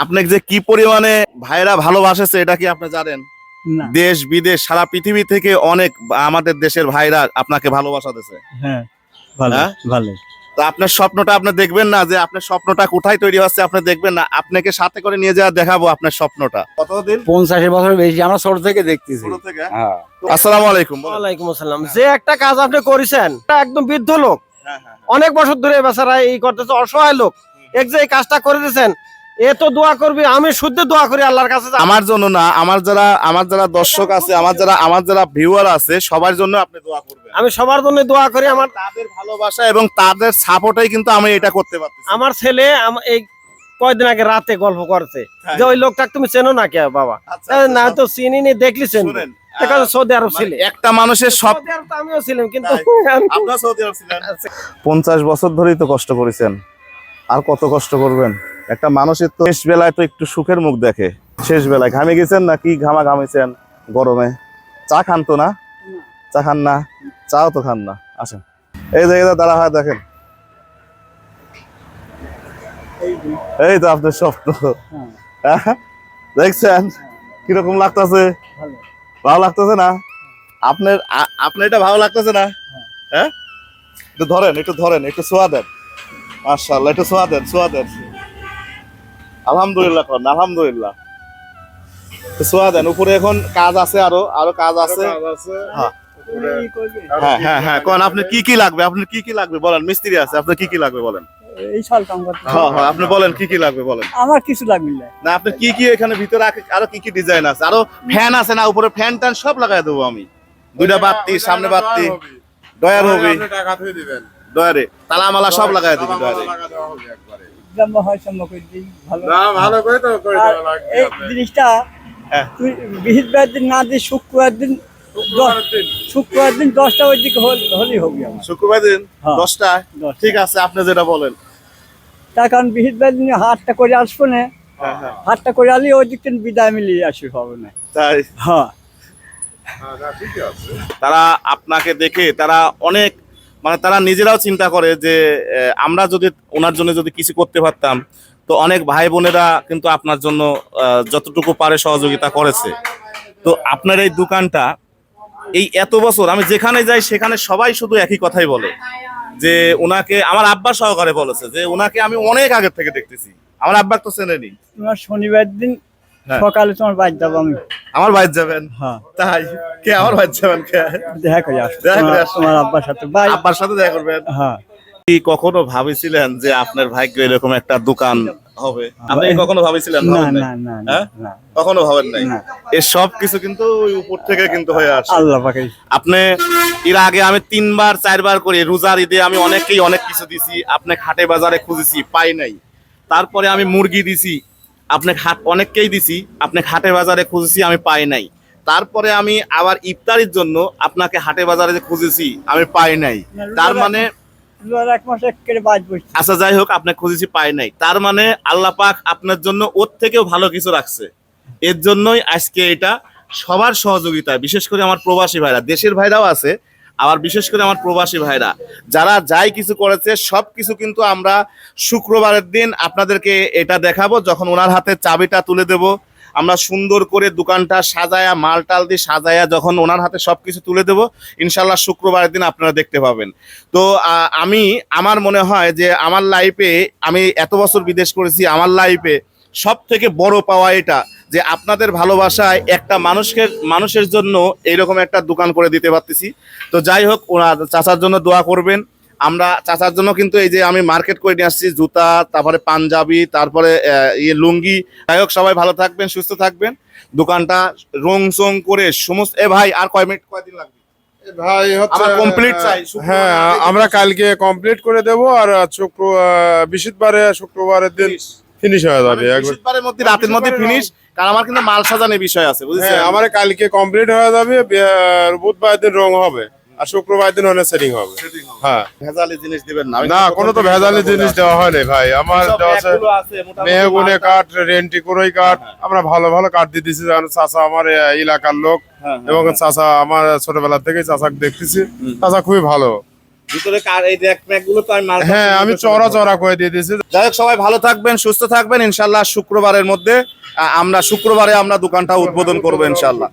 আপনাকে যে কি পরিমাণে ভাইরা ভালোবাসেছে এটা কি আপনি জানেন? না। দেশ বিদেশ সারা পৃথিবী থেকে অনেক আমাদের দেশের ভাইরা আপনাকে ভালোবাসা দিছে হ্যাঁ ভালো হ্যাঁ? ভালো। তো আপনার স্বপ্নটা আপনি দেখবেন না যে আপনার স্বপ্নটা কোথায় তৈরি হচ্ছে আপনি দেখবেন না। আপনাকে সাথে করে নিয়ে যাওয়া দেখাবো আপনার স্বপ্নটা। কতদিন পঞ্চাশের বছর বেশি আমরা ছোট থেকে দেখতেছি। হ্যাঁ। আসসালামু আলাইকুম ওয়ালাইকুম আসসালাম। যে একটা কাজ আপনি করেছেন একদম বৃদ্ধ লোক। হ্যাঁ, হ্যাঁ, অনেক বছর ধরে বেচারা এই করতেছে অসহায় লোক। এক যে এই কাজটা করে দিয়েছেন এ তো দোয়া করবি আমি শুদ্ধ দোয়া করি আল্লাহর কাছে আমার জন্য না আমার যারা আমার যারা দর্শক আছে আমার যারা আমার যারা ভিউয়ার আছে সবার জন্য আপনি দোয়া করবেন। আমি সবার জন্য দোয়া করি আমার তাদের ভালোবাসা এবং তাদের সাপোর্টেই কিন্তু আমি এটা করতে পারতেছি। আমার ছেলে এই কয়দিন আগে রাতে গল্প করছে যে ওই লোকটাকে তুমি চেনো না কে বাবা? আচ্ছা, আচ্ছা, না তো চিনি? নি দেখলি চেন সৌদি আরব ছিলে। মানে একটা মানুষের সব আমিও ছিলাম কিন্তু আপনার সৌদি আরব ছিলেন। পঞ্চাশ বছর ধরেই তো কষ্ট করেছেন। আর কত কষ্ট করবেন? একটা মানুষের তো শেষ বেলায় তো একটু সুখের মুখ দেখে। শেষ বেলায় ঘামে গেছেন না কি ঘামা ঘামেছেন গরমে? চা খান তো না? চা খান না? চাও তো খান না। আসেন। এই জায়গাটা দাঁড়া, হয়, দেখেন। এই তো আপনার স্বপ্ন। হ্যাঁ? দেখছেন? কীরকম লাগতেছে? ভালো। লাগতেছে না? আপনার আপনার এটা ভালো লাগতেছে না? হ্যাঁ? একটু ধরেন একটু ধরেন, একটু সোয়া দেন। মার্শাল্লাহ একটু সোয়া দেন সোয়া দেন। আলহামদুলিল্লাহ করেন আলহামদুলিল্লাহ। সোয়া দেন উপরে এখন কাজ আছে আরও আরও কাজ আছে। হ্যাঁ। হ্যাঁ হ্যাঁ হ্যাঁ কোন আপনি কি কি লাগবে? আপনার কি কি লাগবে বলেন মিস্ত্রি আছে আপনার কি কি লাগবে বলেন? এই সাল কাম করতে হ্যাঁ হ্যাঁ আপনি বলেন কি কি লাগবে বলেন? আমার কিছু লাগবে না। না আপনি কি কি এখানে ভিতরে আরও কি কি ডিজাইন আছে? আরও ফ্যান আছে না উপরে ফ্যান ট্যান সব লাগাই দেবো আমি। দুইটা বাতি সামনে বাতি ডয়ার হবে। টাকা দিবেন। ডয়ারে তালা মালা সব লাগাই দিবি ডয়ারে। লম্বা হয় সম্ভব করে দিই ভালো না ভালো করে তো করে দেওয়া লাগবে এই জিনিসটা হ্যাঁ। তুই বৃহস্পতিবার দিন না দিয়ে শুক্রবার দিন শুক্রবার দিন। দশটা ওই দিকে হলেই হবে শুক্রবার দিন হ্যাঁ। দশটা। ঠিক আছে আপনি যেটা বলেন। তার কারণ বৃহস্পতিবার দিনে হাটটা করে আসব না হ্যাঁ হ্যাঁ। হাটটা করে আলি ওই দিক বিদায় মিলিয়ে আসি হবে না। তাই? হ্যাঁ। হ্যাঁ। তারা আপনাকে দেখে তারা অনেক মানে তারা নিজেরাও চিন্তা করে যে আমরা যদি ওনার জন্য যদি কিছু করতে পারতাম, তো অনেক ভাই বোনেরা কিন্তু আপনার জন্য যতটুকু পারে সহযোগিতা করেছে তো আপনার এই দোকানটা, এই এত বছর আমি যেখানে যাই সেখানে সবাই শুধু একই কথাই বলে, যে ওনাকে আমার আব্বা সহকারে বলেছে, যে ওনাকে আমি অনেক আগে থেকে দেখতেছি আমার আব্বা তো চেনেনি শনিবার দিন। সকালে তোমার বাড়ি যাব আমি। আমার বাইর যাবেন? হ্যাঁ। তাই? কে আমার বাইর যাবেন কে? দেখা করে আসব দেখা করে তোমার- আব্বার সাথে। বাই। আব্বার সাথে দেখা করবেন? হ্যাঁ। কি কখনো ভাবেছিলেন যে আপনার ভাগ্য এরকম একটা দোকান হবে? আপনি কখনো ভাবেছিলেন না? না না না, হ্যাঁ? কখনো ভাবেন নাই? না। এর সব কিছু কিন্তু ওই উপর থেকে কিন্তু হয়ে আসে। আল্লাহ পাকে আপনি এর আগে আমি তিনবার চারবার করে রোজার ঈদে আমি অনেককেই অনেক কিছু দিছি। আপনি খাটে বাজারে খুঁজেছি পাই নাই। তারপরে আমি মুরগি দিছি। আপনি হাট অনেককেই দিছি আপনি হাটে বাজারে খুঁজেছি আমি পাই নাই। তারপরে আমি আবার ইফতারির জন্য আপনাকে হাটে বাজারে যে খুঁজেছি আমি পাই নাই। তার মানে আচ্ছা যাই হোক আপনি খুঁজেছি পাই নাই। তার মানে আল্লাহ পাক আপনার জন্য ওর থেকেও ভালো কিছু রাখছে। এর জন্যই আজকে এটা সবার সহযোগিতা বিশেষ করে আমার প্রবাসী ভাইরা। দেশের ভাইরাও আছে আবার বিশেষ করে আমার প্রবাসী ভাইরা, যারা যাই কিছু করেছে, সব কিছু কিন্তু আমরা শুক্রবারের দিন আপনাদেরকে এটা দেখাবো, যখন ওনার হাতে চাবিটা তুলে দেব। আমরা সুন্দর করে দোকানটা সাজায়া মাল টাল দিয়ে সাজায়া যখন ওনার হাতে সব কিছু তুলে দেব, ইনশাল্লাহ শুক্রবারের দিন আপনারা দেখতে পাবেন। তো আমি, আমার মনে হয় যে আমার লাইফে আমি এত বছর বিদেশ করেছি, আমার লাইফে সব থেকে বড় পাওয়া এটা যে আপনাদের ভালোবাসায় একটা মানুষকে মানুষের জন্য এইরকম একটা দোকান করে দিতে পারতেছি। তো যাই হোক ওনার চাচার জন্য দোয়া করবেন। আমরা চাচার জন্য কিন্তু এই যে আমি মার্কেট করে নিয়ে আসছি জুতা তারপরে পাঞ্জাবি তারপরে ইয়ে লুঙ্গি। যাই হোক সবাই ভালো থাকবেন সুস্থ থাকবেন। দোকানটা রং সং করে সমস্ত এ ভাই আর কয় মিনিট কয়দিন লাগবে? ভাই হচ্ছে আমার চাই, হ্যাঁ আমরা কালকে কমপ্লিট করে দেব আর শুক্র বৃহস্পতিবারে শুক্রবারের দিন ফিনিশ হয়ে যাবে একবার মধ্যে রাতের মধ্যে ফিনিশ কারণ আমার কিন্তু মাল সাজানোর বিষয় আছে বুঝছেন? হ্যাঁ আমার কালকে কমপ্লিট হয়ে যাবে বুধবার দিন রং হবে আর শুক্রবার দিন অনেক সেটিং হবে। হ্যাঁ। ভেজালি জিনিস দিবেন না। না কোনো তো ভেজালি জিনিস। দেওয়া হয়নি ভাই। আমার দেওয়া আছে মেহগুনে কাঠ রেন্টি কুরই কাঠ হ্যাঁ। আমরা ভালো ভালো কাঠ দিয়ে দিছি কারণ চাচা আমার এলাকার লোক হ্যাঁ, হ্যাঁ, এবং হ্যাঁ। চাচা আমার ছোটবেলা থেকে চাচাকে দেখতেছি। চাচা খুবই ভালো। ভিতরে কার এই র্যাক ম্যাকগুলো তো আমি মাল হ্যাঁ আমি চড়া চড়া করে দিয়ে দিয়েছি। যাই হোক সবাই ভালো থাকবেন সুস্থ থাকবেন। ইনশাল্লাহ শুক্রবারের মধ্যে আমরা শুক্রবারে আমরা দোকানটা উদ্বোধন করব ইনশাল্লাহ।